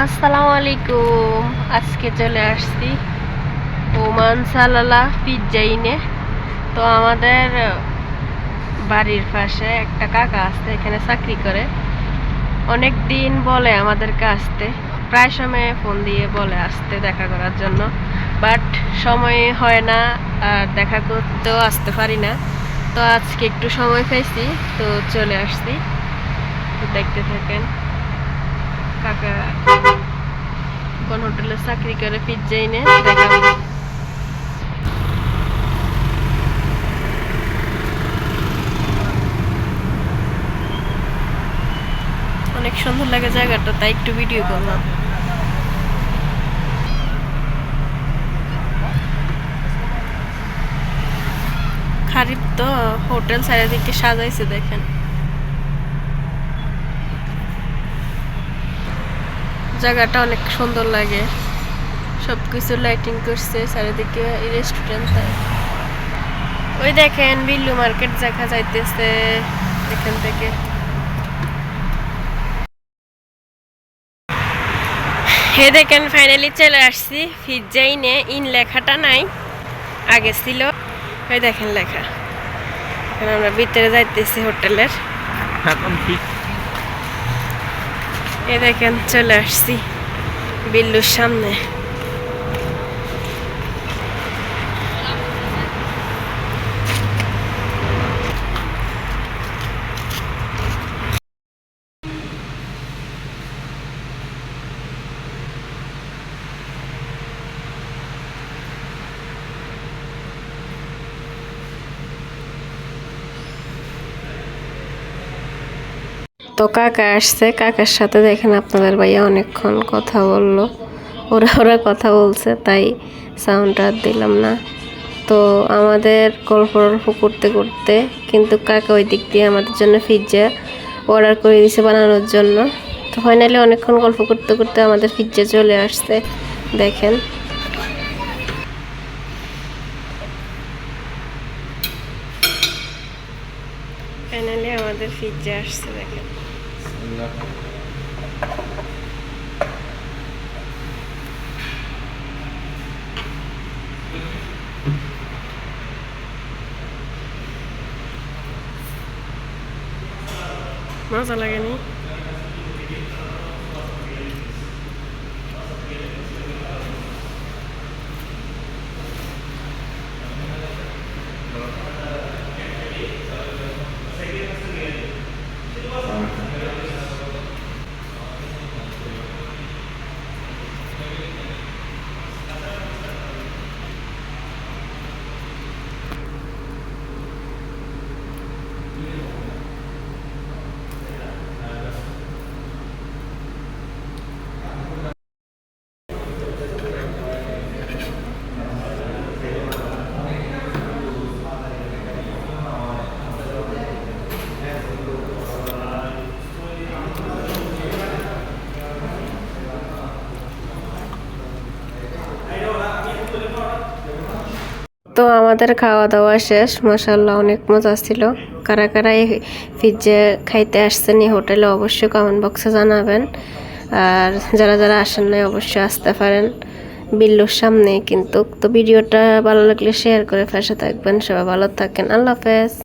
আসসালামু আলাইকুম। আজকে চলে আসছি ওমান সালালা পিজ্জাইনে তো আমাদের বাড়ির পাশে একটা কাকা আসতে এখানে চাকরি করে। অনেক দিন বলে আমাদেরকে আসতে, প্রায় সময় ফোন দিয়ে বলে আসতে দেখা করার জন্য। বাট সময় হয় না আর দেখা করতেও আসতে পারি না। তো আজকে একটু সময় পেয়েছি তো চলে আসছি। তো দেখতে থাকেন। কাকা কোন হোটেলে চাকরি করে পিজ্জা এনে অনেক সুন্দর লাগে জায়গাটা, তাই একটু ভিডিও করলাম। খারিফ তো হোটেল চারিদিকে সাজাইছে, দেখেন। জায়গাটা অনেক সুন্দর লাগে। সব কিছু লাইটিং করছে, চারিদিকে রেস্টুরেন্ট ওই দেখেন, বিল্লু মার্কেট দেখা যাইতেছে এখান থেকে। হে দেখেন ফাইনালি চলে আসছি। ফিজাইনে ইন লেখাটা নাই, আগে ছিল। ওই দেখেন লেখা। আমরা ভিতরে যাইতেছি হোটেলের। এখন ঠিক এ দেখেন চলে আসছি বিল্লুর সামনে। তো কাকা আসছে। কাকার সাথে দেখেন আপনাদের ভাইয়া অনেকক্ষণ কথা বলল। ওরা ওরা কথা বলছে, তাই সাউন্ডটা আর দিলাম না। তো আমাদের গল্প গল্প করতে করতে কিন্তু কাকা ওই দিক দিয়ে আমাদের জন্য পিৎজা অর্ডার করে দিয়েছে বানানোর জন্য। তো ফাইনালি অনেকক্ষণ গল্প করতে করতে আমাদের পিৎজা চলে আসছে। দেখেন। ফাইনালি আমাদের পিৎজা আসছে, দেখেন। মজা লাগেনি তো আমাদের খাওয়া দাওয়া শেষ। মশাল্লা অনেক মজা ছিল। কারা কারা এই পিৎজা খাইতে আসছেন এই হোটেলে অবশ্যই কমেন্ট বক্সে জানাবেন। আর যারা যারা আসেন নাই, অবশ্যই আসতে পারেন। বিল্লুর সামনে কিন্তু। তো ভিডিওটা ভালো লাগলে শেয়ার করে পাশে থাকবেন। সবাই ভালো থাকেন। আল্লাহ হাফেজ।